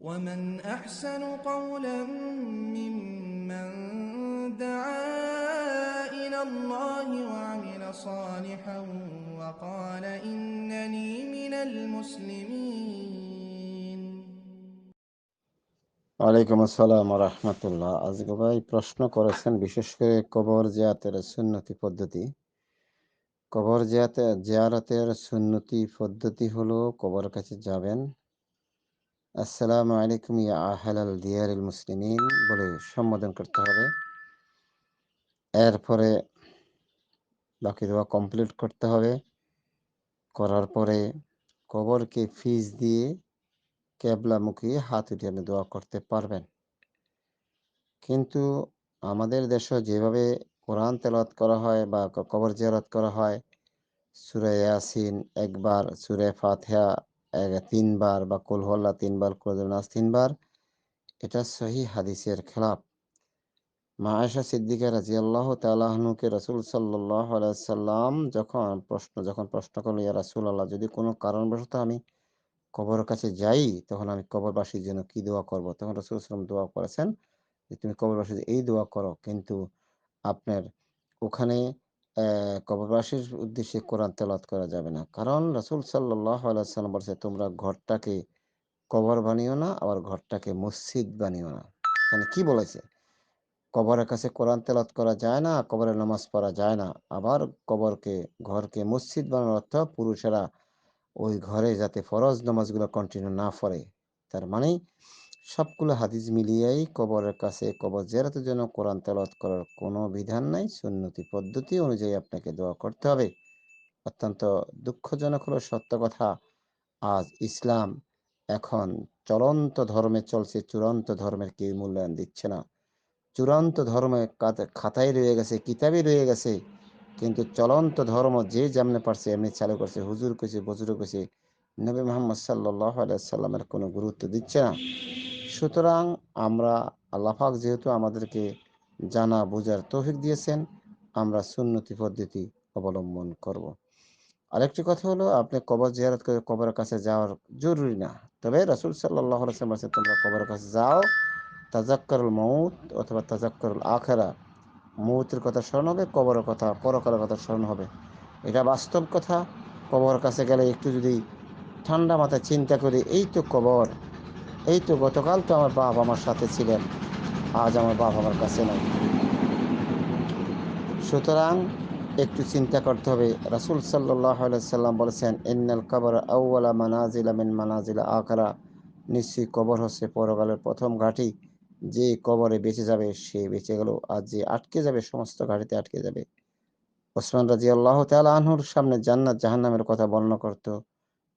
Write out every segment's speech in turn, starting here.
ومن أحسن قولا ممن دعا إلى الله وعمل صالحا وقال إنني من المسلمين ওয়ালাইকুম আসসালাম রহমতুল্লাহ আজকে ভাই প্রশ্ন করেছেন বিশেষ করে কবর জিয়াতের সুন্নতি পদ্ধতি কবর জিয়াতে জিয়ারতের সুন্নতি পদ্ধতি হলো কবর কাছে যাবেন আসসালামু আলাইকুম ইয়া আহলাল দিয়ারিল মুসলিমিন বলে সম্বোধন করতে হবে। এরপরে বাকি দোয়া কমপ্লিট করতে হবে। করার পরে কবরকে ফিজ দিয়ে কেবলামুখী হাত উঠিয়ে আপনি দোয়া করতে পারবেন। কিন্তু আমাদের দেশে যেভাবে কোরআন তেলাওয়াত করা হয় বা কবর জিয়ারত করা হয়, সুরে ইয়াসিন একবার, সুরে ফাতিহা তিনবার বা কুল হল্লা তিনবার নাস তিনবার, এটা সহি হাদিসের খেলাফ। মা আয়েশা সিদ্দিকা রাজিয়াল্লাহ তালাহনুকে রসুল সাল্লাহ সাল্লাম যখন প্রশ্ন যখন প্রশ্ন করল, ইয়া রাসুল আল্লাহ যদি কোনো কারণবশত আমি কবরের কাছে যাই, তখন আমি কবরবাসীর জন্য কি দোয়া করব? তখন রসুল সাল্লাম দোয়া করেছেন যে, তুমি কবরবাসীর এই দোয়া করো, কিন্তু আপনার ওখানে কবরবাসীর উদ্দেশ্যে কোরআন তেলাওয়াত করা যাবে না। কারণ রসুল সাল্লাম বলছে, তোমরা ঘরটাকে কবর বানিও না, আবার ঘরটাকে মসজিদ বানিও না। এখানে কি বলেছে? কবরের কাছে কোরআন তেলাওয়াত করা যায় না, কবরে নামাজ পড়া যায় না। আবার কবরকে, ঘরকে মসজিদ বানানোর অর্থ পুরুষেরা ওই ঘরে যাতে ফরজ নামাজগুলো কন্টিনিউ না পড়ে। তার মানে সবগুলো হাদিস মিলিয়েই কবরের কাছে কবর জেরাতের জন্য কোরআন তেলাওয়াত করার কোনো বিধান নাই, সুন্নতি পদ্ধতি অনুযায়ী আপনাকে দোয়া করতে হবে। অত্যন্ত দুঃখজনক হলো সত্য কথা, আজ ইসলাম এখন চলন্ত ধর্মে চলছে, চূড়ান্ত ধর্মের কেউ মূল্যায়ন দিচ্ছে না। চূড়ান্ত ধর্মে খাতায় রয়ে গেছে, কিতাবে রয়ে গেছে, কিন্তু চলন্ত ধর্ম যে যেমনি পারছে, এমনি চালু করছে, হুজুর কইছে বজুর কইছে, নবী মোহাম্মদ সাল্লাহ সাল্লামের কোনো গুরুত্ব দিচ্ছে না। সুতরাং আমরা আল্লাহাক যেহেতু আমাদেরকে জানা বোঝার তৌফিক দিয়েছেন আমরা সুন্নতি পদ্ধতি অবলম্বন করব। আরেকটি কথা হলো আপনি কবর জিয়ারত করে কবরের কাছে যাওয়ার জরুরি না। তবে রাসুল সাল্লাম বলছেন, তোমরা কবরের কাছে যাও তাজাক্কারুল মৌত অথবা তাজাক্কারুল আখেরা। মৌতের কথা স্মরণ হবে কবরের কথা পরকালের কথা স্মরণ হবে। এটা বাস্তব কথা। কবরের কাছে গেলে একটু যদি ঠান্ডা মাথায় চিন্তা করি এই তো কবর এই তো গতকাল তো আমার বাপ আমার সাথে ছিলেন। আজ আমার বাপ আমার কাছে নাই। সুতরাং একটু চিন্তা করতে হবে। রাসুল সাল্লাহ সাল্লাম বলেছেন, ইন্নাল কবর আউ্লা মানাজিলা মিন মানাজিলা আখরা। নিশ্চয়ই কবর হচ্ছে পরকালের প্রথম ঘাঁটি। যে কবরে বেঁচে যাবে, সে বেঁচে গেল। আর যে আটকে যাবে, সমস্ত ঘাটিতে আটকে যাবে। ওসমান রাজি আল্লাহ তালা আনহুর সামনে জান্নাত জাহান্নামের কথা বর্ণনা করত।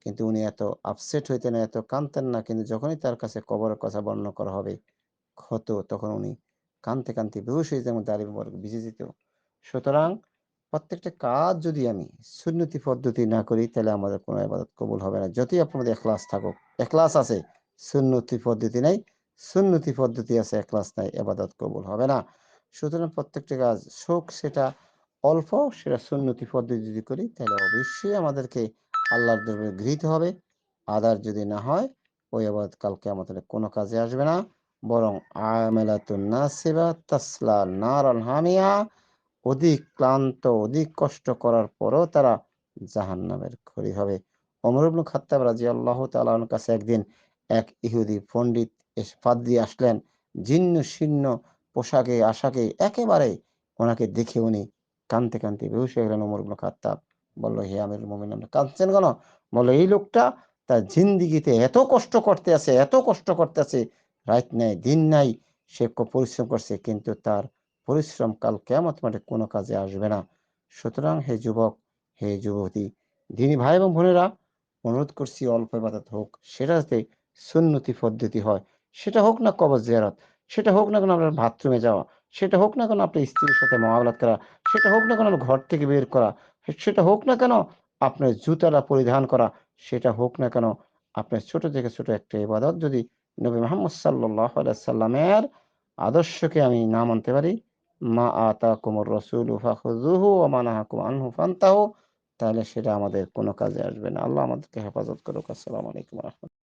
কিন্তু উনি এত আপসেট হইতেন, এত কাঁদতেন না, কিন্তু যখনই তার কাছে কবরের কথা বর্ণনা করা হবে হতো তখন উনি কানতে কানতে বেহুশ হয়ে যেমন দাঁড়িয়ে ভিজে যেত। সুতরাং প্রত্যেকটা কাজ যদি আমি সুন্নতি পদ্ধতি না করি, তাহলে আমাদের কোনো আবাদত কবুল হবে না। যতই আপনাদের এখলাস থাকুক, এখলাস আছে, সুন্নতি পদ্ধতি নাই, সুন্নতি পদ্ধতি আছে, এখলাস নাই এবাদত কবুল হবে না। সুতরাং প্রত্যেকটা কাজ শোক, সেটা অল্প, সেটা সুন্নতি পদ্ধতি যদি করি, তাহলে অবশ্যই আমাদেরকে আল্লাহর দরবারে গৃহীত হবে। আদার যদি না হয়, ওই আবাদত কালকে আমাদের কোনো কাজে আসবে না। বরং তাসলা হামিয়া, অধিক ক্লান্ত, অধিক কষ্ট করার পরও তারা জাহান্নামের খড়ি হবে। অমর ইবনু খাত্তাব রাজি আল্লাহ তালার কাছে একদিন এক ইহুদি পণ্ডিত ফাদ্রি আসলেন। জীর্ণ শীর্ণ পোশাকে, আশাকে একেবারে ওনাকে দেখে উনি কানতে কানতে বেহুশ হয়ে গেলেন অমর ইবনু খাত্তাব। বলল, হে আমির মোমিন কাঁদছেন কেন? বলল, এই লোকটা তার জিন্দিগিতে এত কষ্ট করতে আছে, এত কষ্ট করতে আছে রাত নাই, দিন নাই, সে পরিশ্রম করছে, কিন্তু তার পরিশ্রম কাল কেমত মাঠে কোনো কাজে আসবে না। সুতরাং হে যুবক, হে যুবতী, দিনী ভাই এবং বোনেরা, অনুরোধ করছি, অল্প ইবাদত হোক, সেটা যাতে সুন্নতি পদ্ধতি হয়। সেটা হোক না কবর জিয়ারত, সেটা হোক না কেন আপনার বাথরুমে যাওয়া, সেটা হোক না কেন আপনার স্ত্রীর সাথে মহাবলাত করা, সেটা হোক না কেন ঘর থেকে বের করা সেটা হোক না কেন, আপনার জুতাটা পরিধান করা, সেটা হোক না কেন, আপনার ছোট থেকে ছোট একটা ইবাদত যদি নবী মোহাম্মদ সাল্লাহ সাল্লামের আদর্শকে আমি না মানতে পারি, মা আতা কুমর রসুল তাহলে সেটা আমাদের কোনো কাজে আসবে না। আল্লাহ আমাদেরকে হেফাজত করুক। আসসালামু আলাইকুম রহমতুল্লাহ।